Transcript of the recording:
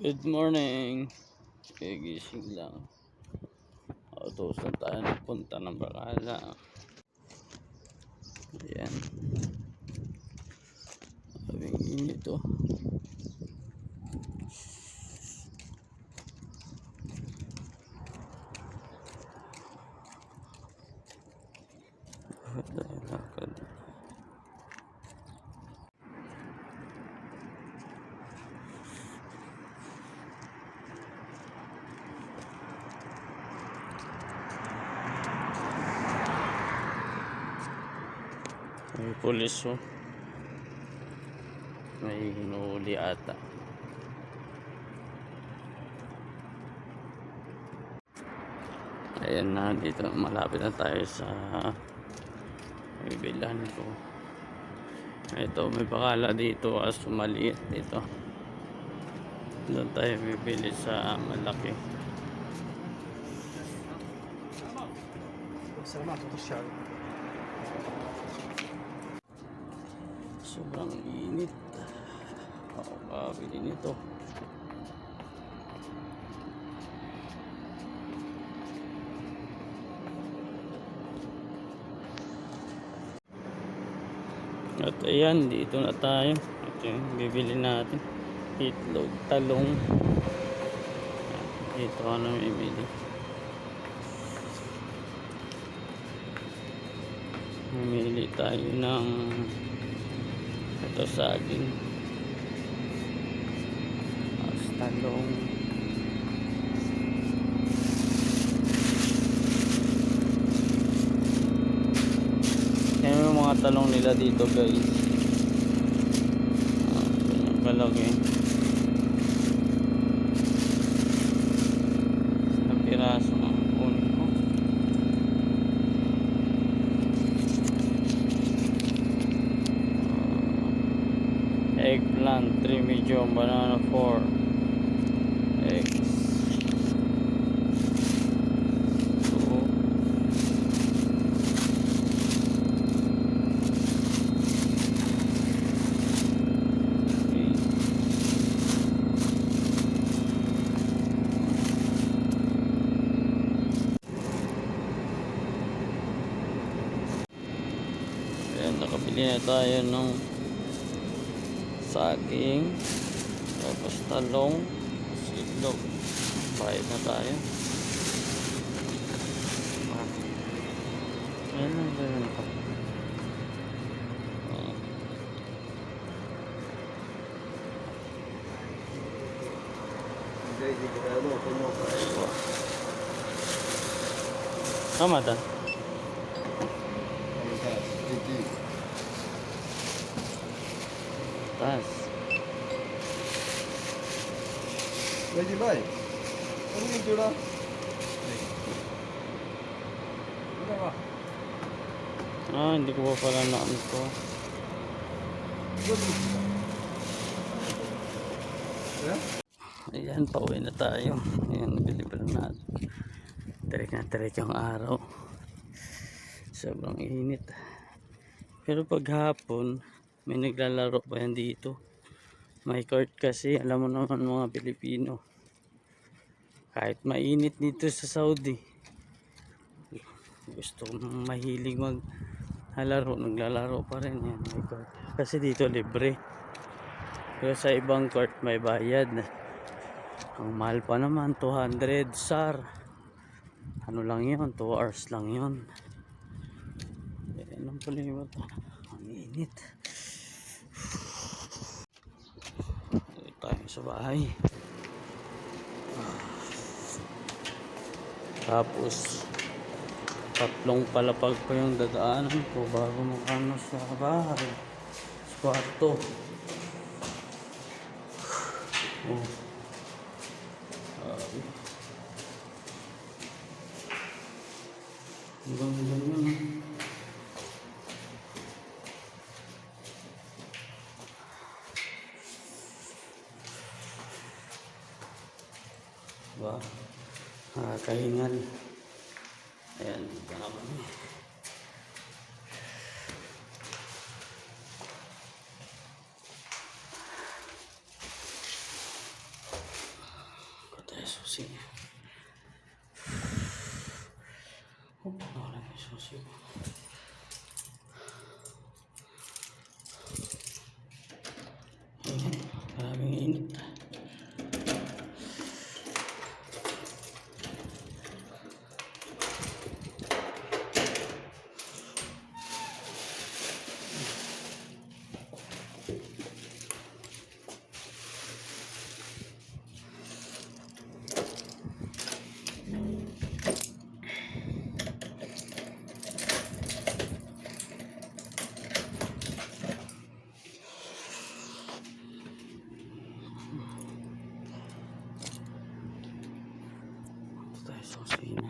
Good morning. Gigising lang. Utusan tayo nagpunta ng Bacala. Ayan. Sabing init oh. Dahil lakad. May pulis oh. May hinuhuli ata. Ayan na, dito malapit na tayo sa bibilan ko. Ito, may bakala dito as maliit dito. Doon tayo bibili sa malaki. Salamat, otosyal. Sobrang init. Ako kabili nito. At ayan, dito na tayo. Ito yung bibili natin. Itlog, talong. Dito ka na bibili. Mamili tayo ng ito saging. Tapos talong. Yan yung mga talong nila dito guys. Ah, ganyan kalaki piraso ang kunin ko. Eggplant 3 medium banana 4 eggs. 2 Ayan, nakabili na tayo ng saging tapos talong silog bayad na tayo ah. ayan lang ganun pa ah. Tama ta Ano ka? Hindi. Taas Pwede ba eh? Ano yung tura? Ano ba? ah hindi ko pa pala na ano Good. Yeah? ayan pauwi na tayo ayan nabilibra natin tarik na tarik yung araw sobrang init pero pag hapon may naglalaro pa yan dito. May court kasi alam mo naman mga Pilipino. Kahit mainit dito sa Saudi gusto mahilig mag halaro naglalaro pa rin yan may court. Kasi dito libre. Pero sa ibang court may bayad. Ang mahal pa naman 200 sar. Ano lang yun 2 hours lang yun. Yan ang problema to? Ang init Dito tayo sa bahay tapos tatlong palapag pa yung dadaanan ko bago makano sa bahay sa kwarto oh Grabe. Ang ganda yun. Ah. Diba? Nakakahingal. Ayan, dito na kami. susi niya. Oh, nawala na yung susi ko. Ayan, maraming init. Ito tayo susi na.